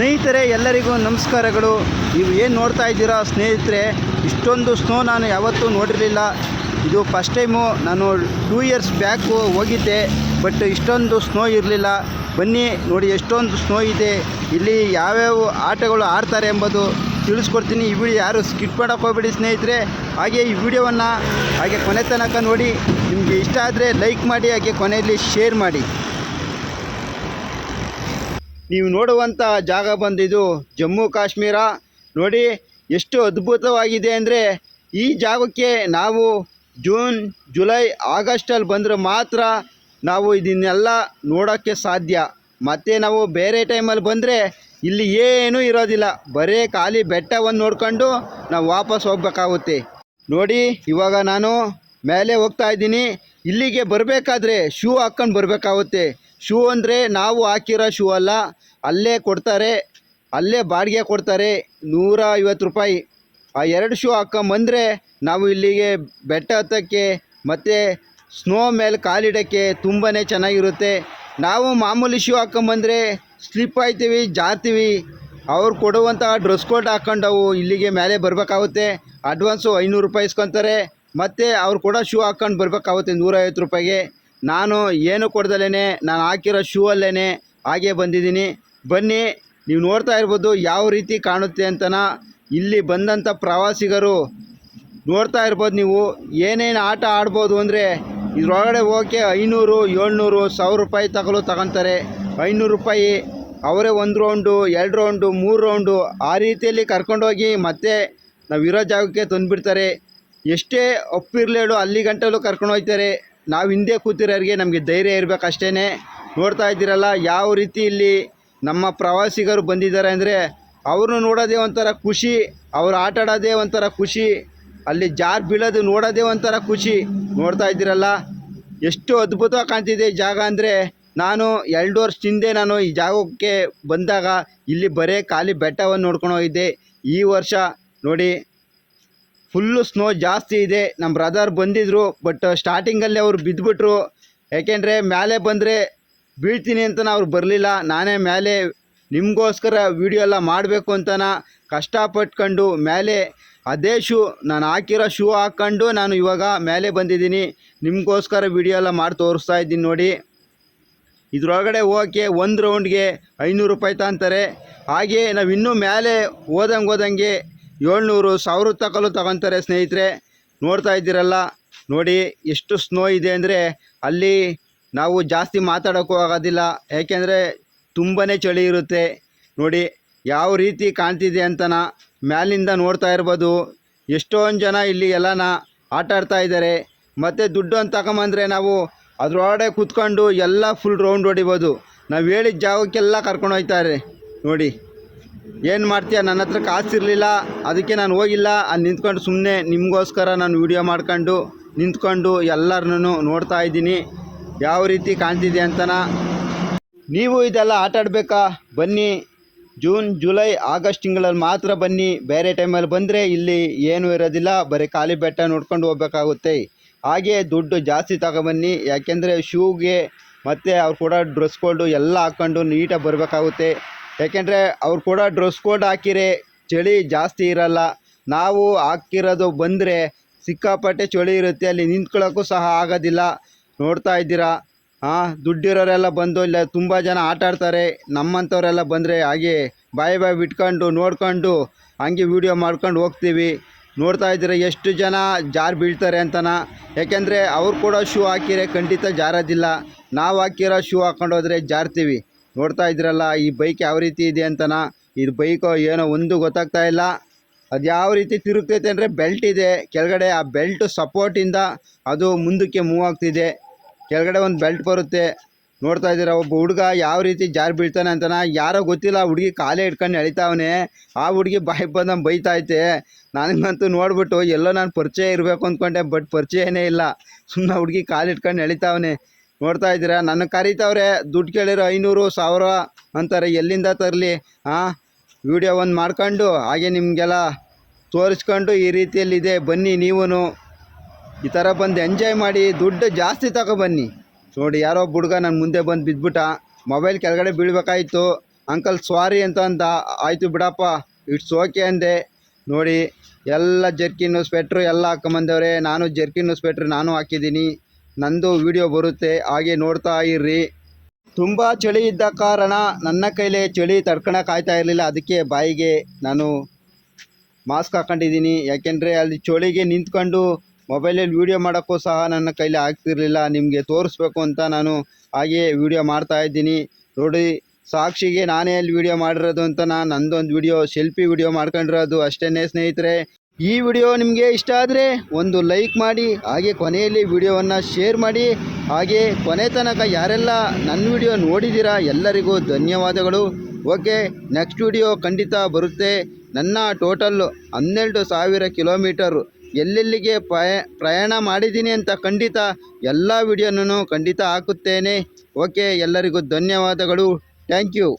ಸ್ನೇಹಿತರೆ, ಎಲ್ಲರಿಗೂ ನಮಸ್ಕಾರಗಳು. ನೀವು ಏನು ನೋಡ್ತಾ ಇದ್ದೀರಾ ಸ್ನೇಹಿತರೆ, ಇಷ್ಟೊಂದು ಸ್ನೋ ನಾನು ಯಾವತ್ತೂ ನೋಡಿರಲಿಲ್ಲ. ಇದು ಫಸ್ಟ್ ಟೈಮು ನಾನು ಟೂ ಇಯರ್ಸ್ ಬ್ಯಾಕು ಹೋಗಿದ್ದೆ ಬಟ್ ಇಷ್ಟೊಂದು ಸ್ನೋ ಇರಲಿಲ್ಲ. ಬನ್ನಿ, ನೋಡಿ ಎಷ್ಟೊಂದು ಸ್ನೋ ಇದೆ. ಇಲ್ಲಿ ಯಾವ್ಯಾವ ಆಟಗಳು ಆಡ್ತಾರೆ ಎಂಬುದು ತಿಳಿಸ್ಕೊಡ್ತೀನಿ. ಈ ವಿಡಿಯೋ ಯಾರು ಸ್ಕಿಪ್ ಮಾಡೋಕೆ ಹೋಗ್ಬೇಡಿ ಸ್ನೇಹಿತರೆ. ಹಾಗೆ ಈ ವಿಡಿಯೋವನ್ನು ಹಾಗೆ ಕೊನೆ ತನಕ ನೋಡಿ. ನಿಮಗೆ ಇಷ್ಟ ಆದರೆ ಲೈಕ್ ಮಾಡಿ, ಹಾಗೆ ಕೊನೆಯಲ್ಲಿ ಶೇರ್ ಮಾಡಿ. ನೀವು ನೋಡುವಂಥ ಜಾಗ ಬಂದಿದ್ದು ಜಮ್ಮು ಕಾಶ್ಮೀರ. ನೋಡಿ ಎಷ್ಟು ಅದ್ಭುತವಾಗಿದೆ ಅಂದರೆ ಈ ಜಾಗಕ್ಕೆ ನಾವು ಜೂನ್, ಜುಲೈ ಆಗಸ್ಟಲ್ಲಿ ಬಂದರೆ ಮಾತ್ರ ನಾವು ಇದನ್ನೆಲ್ಲ ನೋಡೋಕ್ಕೆ ಸಾಧ್ಯ. ಮತ್ತು ನಾವು ಬೇರೆ ಟೈಮಲ್ಲಿ ಬಂದರೆ ಇಲ್ಲಿ ಏನೂ ಇರೋದಿಲ್ಲ. ಬರೀ ಖಾಲಿ ಬೆಟ್ಟವನ್ನು ನೋಡ್ಕೊಂಡು ನಾವು ವಾಪಸ್ ಹೋಗ್ಬೇಕಾಗುತ್ತೆ. ನೋಡಿ ಇವಾಗ ನಾನು ಮೇಲೆ ಹೋಗ್ತಾ ಇದ್ದೀನಿ. ಇಲ್ಲಿಗೆ ಬರಬೇಕಾದ್ರೆ ಶೂ ಹಾಕ್ಕೊಂಡು ಬರಬೇಕಾಗುತ್ತೆ. ಶೂ ಅಂದರೆ ನಾವು ಹಾಕಿರೋ ಶೂ ಅಲ್ಲ, ಅಲ್ಲೇ ಕೊಡ್ತಾರೆ, ಅಲ್ಲೇ ಬಾಡಿಗೆ ಕೊಡ್ತಾರೆ ನೂರ ಐವತ್ತು ರೂಪಾಯಿ. ಆ ಎರಡು ಶೂ ಹಾಕೊಂಬಂದರೆ ನಾವು ಇಲ್ಲಿಗೆ ಬೆಟ್ಟ ಹತ್ತಕ್ಕೆ ಮತ್ತು ಸ್ನೋ ಮೇಲೆ ಕಾಲಿಡೋಕ್ಕೆ ತುಂಬಾ ಚೆನ್ನಾಗಿರುತ್ತೆ. ನಾವು ಮಾಮೂಲಿ ಶೂ ಹಾಕೊಂಬಂದರೆ ಸ್ಲಿಪ್ ಆಯ್ತೀವಿ ಜಾರ್ತೀವಿ. ಅವ್ರು ಕೊಡುವಂಥ ಡ್ರೆಸ್ ಕೋಡ್ ಹಾಕ್ಕೊಂಡವು ಇಲ್ಲಿಗೆ ಮೇಲೆ ಬರಬೇಕಾಗುತ್ತೆ. ಅಡ್ವಾನ್ಸು ಐನೂರು ರೂಪಾಯಿ ಇಸ್ಕೊತಾರೆ. ಮತ್ತು ಅವ್ರು ಕೊಡೋ ಶೂ ಹಾಕ್ಕೊಂಡು ಬರಬೇಕಾಗುತ್ತೆ ನೂರೈವತ್ತು ರೂಪಾಯಿಗೆ. ನಾನು ಏನು ಕೊಡ್ದಲೇ ನಾನು ಹಾಕಿರೋ ಶೂ ಅಲ್ಲೇ ಹಾಗೆ ಬಂದಿದ್ದೀನಿ. ಬನ್ನಿ, ನೀವು ನೋಡ್ತಾ ಇರ್ಬೋದು ಯಾವ ರೀತಿ ಕಾಣುತ್ತೆ ಅಂತನ. ಇಲ್ಲಿ ಬಂದಂಥ ಪ್ರವಾಸಿಗರು ನೋಡ್ತಾ ಇರ್ಬೋದು ನೀವು. ಏನೇನು ಆಟ ಆಡ್ಬೋದು ಅಂದರೆ ಇದರೊಳಗಡೆ ಹೋಗೋಕ್ಕೆ ಐನೂರು, ಏಳ್ನೂರು ಸಾವಿರ ರೂಪಾಯಿ ತಗೊಳ್ಳೋ ತಗೊತಾರೆ. ಐನೂರು ರೂಪಾಯಿ ಅವರೇ ಒಂದು ರೌಂಡು, ಎರಡು ರೌಂಡು, ಮೂರು ರೌಂಡು ಆ ರೀತಿಯಲ್ಲಿ ಕರ್ಕೊಂಡೋಗಿ ಮತ್ತೆ ನಾವು ಇರೋ ಜಾಗಕ್ಕೆ ತಂದುಬಿಡ್ತಾರೆ. ಎಷ್ಟೇ ಒಪ್ಪಿರ್ಲೇಡು ಅಲ್ಲಿ ಗಂಟಲು ಕರ್ಕೊಂಡು ಹೋಗ್ತಾರೆ. ನಾವು ಹಿಂದೆ ಕೂತಿರೋರಿಗೆ ನಮಗೆ ಧೈರ್ಯ ಇರಬೇಕು ಅಷ್ಟೇ ನೋಡ್ತಾ ಇದ್ದೀರಲ್ಲ, ಯಾವ ರೀತಿ ಇಲ್ಲಿ ನಮ್ಮ ಪ್ರವಾಸಿಗರು ಬಂದಿದ್ದಾರೆ ಅಂದರೆ ಅವ್ರನ್ನ ನೋಡೋದೇ ಒಂಥರ ಖುಷಿ, ಅವ್ರು ಆಟ ಆಡೋದೇ ಒಂಥರ ಖುಷಿ, ಅಲ್ಲಿ ಜಾರ್ ಬೀಳೋದು ನೋಡೋದೇ ಒಂಥರ ಖುಷಿ. ನೋಡ್ತಾ ಇದ್ದೀರಲ್ಲ, ಎಷ್ಟು ಅದ್ಭುತವಾಗಿ ಕಾಣ್ತಿದೆ ಈ ಜಾಗ ಅಂದರೆ ನಾನು ಎರಡು ವರ್ಷ ಹಿಂದೆ ನಾನು ಈ ಜಾಗಕ್ಕೆ ಬಂದಾಗ ಇಲ್ಲಿ ಬರೇ ಖಾಲಿ ಬೆಟ್ಟವನ್ನು ನೋಡ್ಕೊಂಡು ಹೋಗಿದ್ದೆ. ಈ ವರ್ಷ ನೋಡಿ ಫುಲ್ಲು ಸ್ನೋ ಜಾಸ್ತಿ ಇದೆ. ನಮ್ಮ ಬ್ರದರ್ ಬಂದಿದ್ರು ಬಟ್ ಸ್ಟಾರ್ಟಿಂಗಲ್ಲಿ ಅವ್ರು ಬಿದ್ದುಬಿಟ್ರು ಯಾಕೆಂದರೆ ಮೇಲೆ ಬಂದರೆ ಬೀಳ್ತೀನಿ ಅಂತ ಅವ್ರು ಬರಲಿಲ್ಲ. ನಾನೇ ಮೇಲೆ ನಿಮಗೋಸ್ಕರ ವೀಡಿಯೋ ಎಲ್ಲ ಮಾಡಬೇಕು ಅಂತನ ಕಷ್ಟಪಟ್ಕೊಂಡು ಮೇಲೆ ಅದೇ ಶೂ ನಾನು ಹಾಕಿರೋ ಶೂ ಹಾಕ್ಕೊಂಡು ನಾನು ಇವಾಗ ಮೇಲೆ ಬಂದಿದ್ದೀನಿ. ನಿಮಗೋಸ್ಕರ ವೀಡಿಯೋ ಎಲ್ಲ ಮಾಡಿ ತೋರಿಸ್ತಾ ಇದ್ದೀನಿ ನೋಡಿ. ಇದರೊಳಗಡೆ ಹೋಗೋಕ್ಕೆ ಒಂದು ರೌಂಡ್ಗೆ ಐನೂರು ರೂಪಾಯಿ ತಗೊಂತಾರೆ ಹಾಗೆ ನಾವು ಇನ್ನೂ ಮೇಲೆ ಹೋದಂಗೆ ಹೋದಂಗೆ ಏಳ್ನೂರು ಸಾವಿರ ತಕಲು ತಗೊತಾರೆ ಸ್ನೇಹಿತರೆ. ನೋಡ್ತಾ ಇದ್ದೀರಲ್ಲ, ನೋಡಿ ಎಷ್ಟು ಸ್ನೋ ಇದೆ ಅಂದರೆ ಅಲ್ಲಿ ನಾವು ಜಾಸ್ತಿ ಮಾತಾಡೋಕ್ಕೂ ಆಗೋದಿಲ್ಲ. ಯಾಕೆಂದರೆ ತುಂಬಾ ಚಳಿ ಇರುತ್ತೆ. ನೋಡಿ ಯಾವ ರೀತಿ ಕಾಣ್ತಿದೆ ಅಂತನ ಮ್ಯಾಲಿಂದ ನೋಡ್ತಾ ಇರ್ಬೋದು. ಎಷ್ಟೊಂದು ಜನ ಇಲ್ಲಿ ಎಲ್ಲನ ಆಟ ಆಡ್ತಾ ಇದ್ದಾರೆ. ಮತ್ತು ದುಡ್ಡು ಅಂತ ತಗೊಂಬಂದರೆ ನಾವು ಅದರೊಳಗಡೆ ಕೂತ್ಕೊಂಡು ಎಲ್ಲ ಫುಲ್ ರೌಂಡ್ ಹೊಡಿಬೋದು. ನಾವು ಹೇಳಿದ ಜಾಗಕ್ಕೆಲ್ಲ ಕರ್ಕೊಂಡು ಹೋಗ್ತಾರೆ. ನೋಡಿ. ಏನು ಮಾಡ್ತೀಯ? ನನ್ನ ಹತ್ರ ಕಾಸಿರಲಿಲ್ಲ ಅದಕ್ಕೆ ನಾನು ಹೋಗಿಲ್ಲ. ಅಲ್ಲಿ ನಿಂತ್ಕೊಂಡು ಸುಮ್ಮನೆ ನಿಮಗೋಸ್ಕರ ನಾನು ವಿಡಿಯೋ ಮಾಡ್ಕೊಂಡು ನಿಂತ್ಕೊಂಡು ಎಲ್ಲರನ್ನೂ ನೋಡ್ತಾ ಇದ್ದೀನಿ. ಯಾವ ರೀತಿ ಕಾಣ್ತಿದೆ ಅಂತನ? ನೀವು ಇದೆಲ್ಲ ಆಟಾಡಬೇಕಾ ಬನ್ನಿ. ಜೂನ್, ಜುಲೈ, ಆಗಸ್ಟ್ ತಿಂಗಳಲ್ಲಿ ಮಾತ್ರ ಬನ್ನಿ. ಬೇರೆ ಟೈಮಲ್ಲಿ ಬಂದರೆ ಇಲ್ಲಿ ಏನೂ ಇರೋದಿಲ್ಲ. ಬರೀ ಖಾಲಿ ಬೆಟ್ಟ ನೋಡ್ಕೊಂಡು ಹೋಗ್ಬೇಕಾಗುತ್ತೆ. ಹಾಗೆ ದುಡ್ಡು ಜಾಸ್ತಿ ತಗೊಬನ್ನಿ. ಯಾಕೆಂದರೆ ಶೂಗೆ ಮತ್ತು ಅವ್ರು ಕೂಡ ಡ್ರೆಸ್ ಎಲ್ಲ ಹಾಕ್ಕೊಂಡು ನೀಟಾಗಿ ಬರಬೇಕಾಗುತ್ತೆ. ಯಾಕೆಂದರೆ ಅವ್ರು ಕೂಡ ಡ್ರೆಸ್ ಕೋಡ್ ಹಾಕಿರೆ ಚಳಿ ಜಾಸ್ತಿ ಇರಲ್ಲ. ನಾವು ಹಾಕಿರೋದು ಬಂದರೆ ಸಿಕ್ಕಾಪಟ್ಟೆ ಚಳಿ ಇರುತ್ತೆ, ಅಲ್ಲಿ ನಿಂತ್ಕೊಳ್ಳೋಕ್ಕೂ ಸಹ ಆಗೋದಿಲ್ಲ. ನೋಡ್ತಾ ಇದ್ದೀರಾ? ಹಾಂ, ದುಡ್ಡಿರೋರೆಲ್ಲ ಬಂದು ಇಲ್ಲ, ತುಂಬ ಜನ ಆಟ ಆಡ್ತಾರೆ. ನಮ್ಮಂಥವರೆಲ್ಲ ಬಂದರೆ ಹಾಗೆ ಬಾಯಿ ಬಾಯಿ ಬಿಟ್ಕೊಂಡು, ನೋಡ್ಕೊಂಡು, ಹಂಗೆ ವೀಡಿಯೋ ಮಾಡ್ಕೊಂಡು ಹೋಗ್ತೀವಿ. ನೋಡ್ತಾ ಇದ್ದೀರ ಎಷ್ಟು ಜನ ಜಾರ್ ಬೀಳ್ತಾರೆ ಅಂತನ? ಯಾಕೆಂದರೆ ಅವ್ರು ಕೂಡ ಶೂ ಹಾಕಿರೆ ಖಂಡಿತ ಜಾರೋದಿಲ್ಲ. ನಾವು ಹಾಕಿರೋ ಶೂ ಹಾಕ್ಕೊಂಡು ಜಾರ್ತೀವಿ. ನೋಡ್ತಾ ಇದ್ದೀರಲ್ಲ ಈ ಬೈಕ್ ಯಾವ ರೀತಿ ಇದೆ ಅಂತನ? ಇದು ಬೈಕು ಏನೋ ಒಂದು ಗೊತ್ತಾಗ್ತಾ ಇಲ್ಲ. ಅದು ಯಾವ ರೀತಿ ತಿರುಗ್ತೈತೆ ಅಂದರೆ ಬೆಲ್ಟ್ ಇದೆ. ಕೆಳಗಡೆ ಆ ಬೆಲ್ಟ್ ಸಪೋರ್ಟಿಂದ ಅದು ಮುಂದಕ್ಕೆ ಮೂವ್ ಆಗ್ತಿದೆ. ಕೆಳಗಡೆ ಒಂದು ಬೆಲ್ಟ್ ಬರುತ್ತೆ. ನೋಡ್ತಾ ಇದ್ದೀರಾ, ಒಬ್ಬ ಹುಡುಗ ಯಾವ ರೀತಿ ಜಾರಿ ಬೀಳ್ತಾನೆ ಅಂತನ? ಯಾರೋ ಗೊತ್ತಿಲ್ಲ ಹುಡುಗಿ ಕಾಲೇ ಇಟ್ಕೊಂಡು ಎಳಿತಾವನೆ. ಆ ಹುಡುಗಿ ಬಾಯಿ ಬಂದಂಗೆ ಬೈತಾಯ್ತೆ. ನನಗಂತೂ ನೋಡ್ಬಿಟ್ಟು ಎಲ್ಲೋ ನಾನು ಪರಿಚಯ ಇರಬೇಕು ಅಂದ್ಕೊಂಡೆ, ಬಟ್ ಪರಿಚಯನೇ ಇಲ್ಲ. ಸುಮ್ಮನೆ ಹುಡುಗಿ ಕಾಲು ಇಟ್ಕೊಂಡು ಎಳಿತಾವನೆ. ನೋಡ್ತಾ ಇದ್ದೀರಾ? ನನ್ನ ಕರೀತಾವ್ರೆ, ದುಡ್ಡು ಕೇಳಿರೋ ಐನೂರು ಸಾವಿರ ಅಂತಾರೆ. ಎಲ್ಲಿಂದ ತರಲಿ? ಹಾಂ ವಿಡಿಯೋ ಒಂದು ಮಾಡ್ಕೊಂಡು, ಹಾಗೆ ನಿಮಗೆಲ್ಲ ತೋರಿಸ್ಕೊಂಡು ಈ ರೀತಿಯಲ್ಲಿದೆ. ಬನ್ನಿ ನೀವೂ ಈ ಥರ ಬಂದು ಎಂಜಾಯ್ ಮಾಡಿ, ದುಡ್ಡು ಜಾಸ್ತಿ ತಗೊಬನ್ನಿ ನೋಡಿ, ಯಾರೋ ಹುಡುಗ ನನ್ನ ಮುಂದೆ ಬಂದು ಬಿದ್ದುಬಿಟ್ಟ ಮೊಬೈಲ್ ಕೆಳಗಡೆ ಬೀಳ್ಬೇಕಾಯಿತು. ಅಂಕಲ್, ಸ್ವಾರಿ ಅಂತ ಅಂತ ಆಯಿತು ಬಿಡಪ್ಪ, ಇಟ್ಸ್ ಓಕೆ ಅಂದೆ. ನೋಡಿ, ಎಲ್ಲ ಜರ್ಕಿನ್ನು ಸ್ವೆಟ್ರು ಎಲ್ಲ ಹಾಕೊಂಬಂದವ್ರೆ. ನಾನು ಜರ್ಕಿನ್ನು ಸ್ವೆಟ್ರು ನಾನು ಹಾಕಿದ್ದೀನಿ. ನಂದು ವಿಡಿಯೋ ಬರುತ್ತೆ, ಹಾಗೆ ನೋಡ್ತಾ ಇರ್ರಿ. ತುಂಬ ಚಳಿ ಇದ್ದ ಕಾರಣ ನನ್ನ ಕೈಲೇ ಚಳಿ ತಡ್ಕೊಳಕ್ಕೆ ಕಾಯ್ತಾ ಇರಲಿಲ್ಲ. ಅದಕ್ಕೆ ಬಾಯಿಗೆ ನಾನು ಮಾಸ್ಕ್ ಹಾಕೊಂಡಿದ್ದೀನಿ. ಯಾಕೆಂದರೆ ಅಲ್ಲಿ ಚಳಿಗೆ ನಿಂತ್ಕೊಂಡು ಮೊಬೈಲಲ್ಲಿ ವೀಡಿಯೋ ಮಾಡೋಕ್ಕೂ ಸಹ ನನ್ನ ಕೈಲಿ ಆಗ್ತಿರಲಿಲ್ಲ. ನಿಮಗೆ ತೋರಿಸ್ಬೇಕು ಅಂತ ನಾನು ಹಾಗೆ ವೀಡಿಯೋ ಮಾಡ್ತಾ ಇದ್ದೀನಿ. ನೋಡಿ, ಸಾಕ್ಷಿಗೆ ನಾನೇ ಅಲ್ಲಿ ವೀಡಿಯೋ ಮಾಡಿರೋದು ಅಂತ ನಾನು ನಂದೊಂದು ವೀಡಿಯೋ ಸೆಲ್ಫಿ ವೀಡಿಯೋ ಮಾಡ್ಕೊಂಡಿರೋದು ಅಷ್ಟೇ ಸ್ನೇಹಿತರೆ. ಈ ವಿಡಿಯೋ ನಿಮಗೆ ಇಷ್ಟ ಆದರೆ ಒಂದು ಲೈಕ್ ಮಾಡಿ, ಹಾಗೆ ಕೊನೆಯಲ್ಲಿ ವಿಡಿಯೋವನ್ನು ಶೇರ್ ಮಾಡಿ. ಹಾಗೆ ಕೊನೆ ತನಕ ಯಾರೆಲ್ಲ ನನ್ನ ವಿಡಿಯೋ ನೋಡಿದ್ದೀರಾ ಎಲ್ಲರಿಗೂ ಧನ್ಯವಾದಗಳು. ಓಕೆ, ನೆಕ್ಸ್ಟ್ ವಿಡಿಯೋ ಖಂಡಿತ ಬರುತ್ತೆ. ನನ್ನ ಟೋಟಲ್ ಹನ್ನೆರಡು ಸಾವಿರ ಕಿಲೋಮೀಟರ್ ಎಲ್ಲೆಲ್ಲಿಗೆ ಪ್ರಯಾಣ ಮಾಡಿದ್ದೀನಿ ಅಂತ ಖಂಡಿತ ಎಲ್ಲ ವಿಡಿಯೋನೂ ಖಂಡಿತ ಹಾಕುತ್ತೇನೆ. ಓಕೆ, ಎಲ್ಲರಿಗೂ ಧನ್ಯವಾದಗಳು. Thank you.